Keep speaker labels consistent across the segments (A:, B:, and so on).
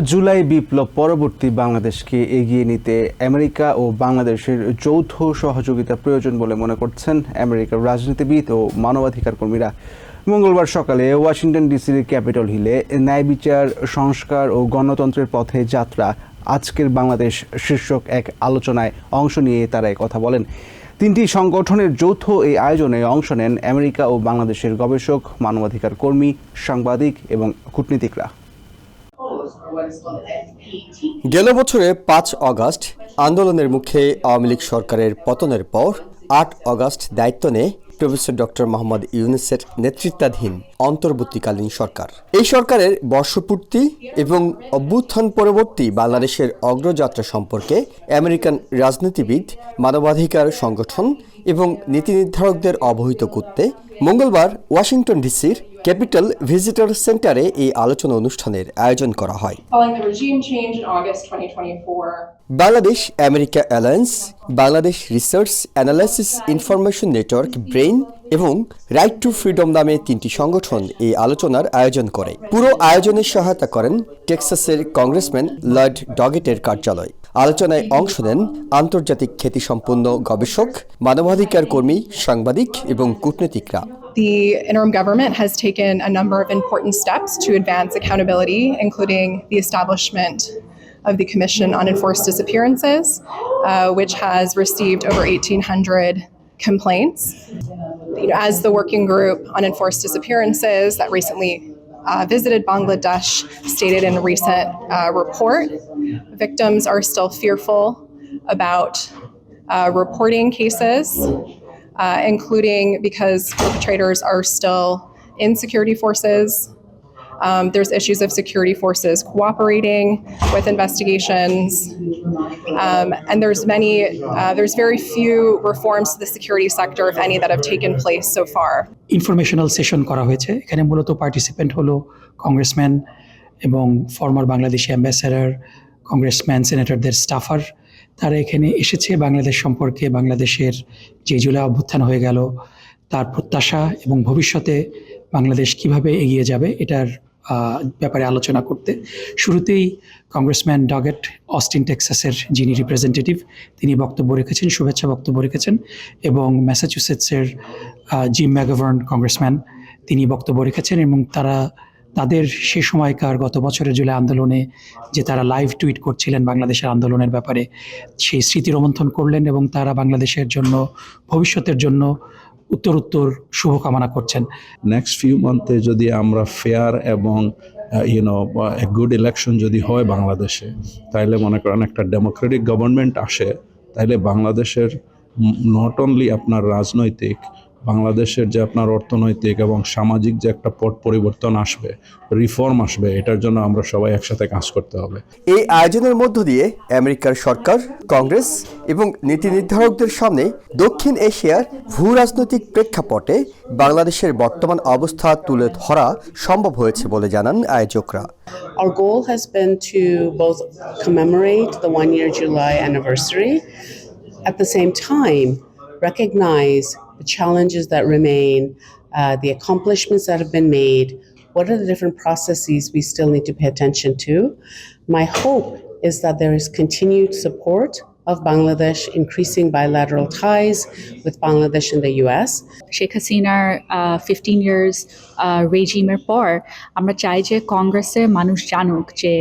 A: জুলাই বিপ্লব পরবর্তী বাংলাদেশকে এগিয়ে নিতে আমেরিকা ও বাংলাদেশের যৌথ সহযোগিতা প্রয়োজন বলে মনে করছেন আমেরিকার রাজনীতিবিদ ও মানবাধিকার কর্মীরা। মঙ্গলবার সকালে ওয়াশিংটন ডিসির ক্যাপিটল হিলে ন্যায় বিচার, সংস্কার ও গণতন্ত্রের পথে যাত্রা, আজকের বাংলাদেশ শীর্ষক এক আলোচনায় অংশ নিয়ে তারা কথা বলেন। তিনটি সংগঠনের যৌথ এই আয়োজনে অংশ নেন আমেরিকা ও বাংলাদেশের গবেষক, মানবাধিকার কর্মী, সাংবাদিক এবং কূটনীতিকরা।
B: গেল বছরে পাঁচ অগাস্ট আন্দোলনের মুখে আওয়ামী লীগ সরকারের পতনের পর আট অগাস্ট দায়িত্ব নেয় প্রফেসর ডক্টর মোহাম্মদ ইউনুসের নেতৃত্বাধীন অন্তর্বর্তীকালীন সরকার। এই সরকারের বর্ষপূর্তি এবং অভ্যুত্থান পরবর্তী বাংলাদেশের অগ্রযাত্রা সম্পর্কে আমেরিকান রাজনীতিবিদ, মানবাধিকার সংগঠন এবং নীতি নির্ধারকদের অবহিত করতে মঙ্গলবার ওয়াশিংটন ডিসির ক্যাপিটাল ভিজিটর সেন্টারে এই আলোচনা অনুষ্ঠানের আয়োজন করা হয়।
C: Following the regime change in August 2024,
B: Bangladesh America alliance Bangladesh research analysis information network brain এবং রাইট টু ফ্রিডম নামে তিনটি সংগঠন এই আলোচনার আয়োজন করে। পুরো আয়োজনে সহায়তা করেন টেক্সাসের কংগ্রেসম্যান লর্ড ডগেটের কার্যালয়। আলোচনায় অংশ নেন আন্তর্জাতিক খ্যাতিসম্পন্ন গবেষক মানবাধিকার কর্মী সাংবাদিক এবং কূটনীতিকরা
C: the interim government has taken a number of important steps to advance accountability, including the establishment of the Commission on Enforced Disappearances, uh, which has received over 1,800 complaints. You know, as the working group on enforced disappearances that recently uh, visited Bangladesh stated in a recent uh, report, victims are still fearful about uh, reporting cases uh, including because perpetrators are still in security forces. Um, there's issues of security forces cooperating with investigations, um, and there's many, uh, there's very few reforms to the security sector, if any, that have taken place so far.
D: Informational session করা হয়েছে এখানে মূলত participant হলো congressman এবং former Bangladeshi ambassador congressman সেনেটরদের staffer তারা এখানে এসেছে বাংলাদেশ সম্পর্কে, বাংলাদেশের যে জুলাই অভ্যুত্থান হয়ে গেল, তার প্রত্যাশা এবং ভবিষ্যতে বাংলাদেশ কীভাবে এগিয়ে যাবে এটার ব্যাপারে আলোচনা করতে। শুরুতেই কংগ্রেসম্যান ডগেট অস্টিন, টেক্সাসের যিনি রিপ্রেজেন্টেটিভ তিনি বক্তব্য রেখেছেন, শুভেচ্ছা বক্তব্য রেখেছেন এবং ম্যাসাচুসেটসের জিম ম্যাগাভার্ন কংগ্রেসম্যান তিনি বক্তব্য রেখেছেন এবং তারা তাদের সে সময়কার গত বছরের জুলাই আন্দোলনে যে তারা লাইভ টুইট করছিলেন বাংলাদেশের আন্দোলনের ব্যাপারে, সেই স্মৃতি রোমন্থন করলেন এবং তারা বাংলাদেশের জন্য, ভবিষ্যতের জন্য উত্তর উত্তর শুভকামনা করছেন।
E: নেক্সট ফিউ মান্থে যদি আমরা ফেয়ার এবং ইউনো গুড ইলেকশন যদি হয় বাংলাদেশে তাহলে মনে করেন একটা ডেমোক্রেটিক গভর্নমেন্ট আসে তাহলে বাংলাদেশের নট অনলি আপনার রাজনৈতিক বাংলাদেশের যে আপনার অর্থনৈতিক এবং সামাজিক যে একটা পট পরিবর্তন আসবে রিফর্ম আসবে এটার জন্য আমরা সবাই একসাথে কাজ করতে হবে।
B: এই আয়োজনের মধ্য দিয়ে আমেরিকার সরকার কংগ্রেস এবং নীতি নির্ধারকদের সামনে দক্ষিণ এশিয়ার ভূ রাজনৈতিক প্রেক্ষাপটে বাংলাদেশের বর্তমান অবস্থা তুলে ধরা সম্ভব হয়েছে বলে জানান আয়োজকরা।
F: Our goal has been to both commemorate the one year July anniversary, at the same time, recognize the challenges that remain, uh, the accomplishments that have been made, what are the different processes we still need to pay attention to. My hope is that there is continued support of Bangladesh, increasing bilateral ties with Bangladesh and the US.
G: Sheikh হাসিনার fifteen years রেজিমের পর আমরা চাই যে কংগ্রেসের মানুষ জানুক যে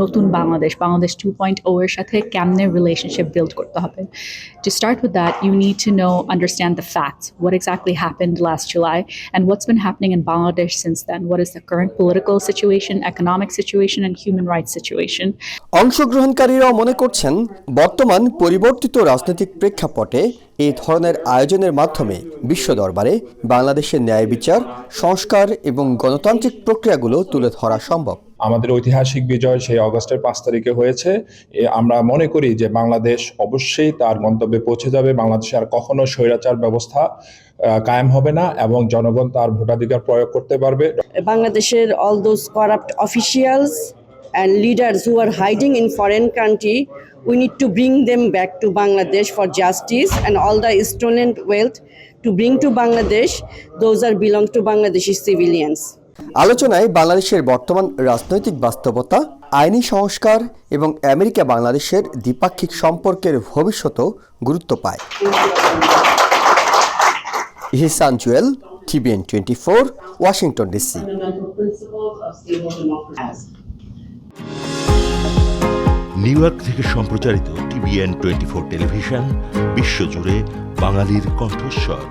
G: নতুন Bangladesh Bangladesh two point o এর সাথে কেমনে রিলেশনশিপ বিল্ড করতে হবে? To start with that you need to know understand the facts what exactly happened last July and what's been happening in Bangladesh since then what is the current political situation economic situation and human rights situation
B: অংশগ্রহণকারীরাও মনে করছেন, বর্তমান পরিবর্তিত রাজনৈতিক প্রেক্ষাপটে এই ধরনের আয়োজনের মাধ্যমে বিশ্ব দরবারে বাংলাদেশের ন্যায় বিচার, সংস্কার এবং গণতান্ত্রিক প্রক্রিয়াগুলো তুলে ধরা সম্ভব।
H: আমাদের ঐতিহাসিক বিজয় সেই অগস্টের পাঁচ তারিখে হয়েছে। আমরা মনে করি যে বাংলাদেশ অবশ্যই তার গন্তব্যে পৌঁছে যাবে। বাংলাদেশে আর কখনো স্বৈরাচার ব্যবস্থা কায়েম হবে না এবং জনগণ তার ভোটাধিকার প্রয়োগ করতে পারবে।
I: বাংলাদেশের all those corrupt officials and leaders who hiding in foreign country we to bring them back to Bangladesh for justice and all the stolen wealth to bring to Bangladesh those are belong to Bangladeshi civilians
B: আলোচনায় বাংলাদেশের বর্তমান রাজনৈতিক বাস্তবতা, আইনি সংস্কার এবং America বাংলাদেশের দ্বিপাক্ষিক সম্পর্কের ভবিষ্যতও গুরুত্ব পায়। Ihsan Jewel TBN twenty four, Washington DC.
J: New York থেকে সম্প্রচারিত টিভিএন টোয়েন্টি ফোর টেলিভিশন, বিশ্বজুড়ে বাঙালির কণ্ঠস্বর।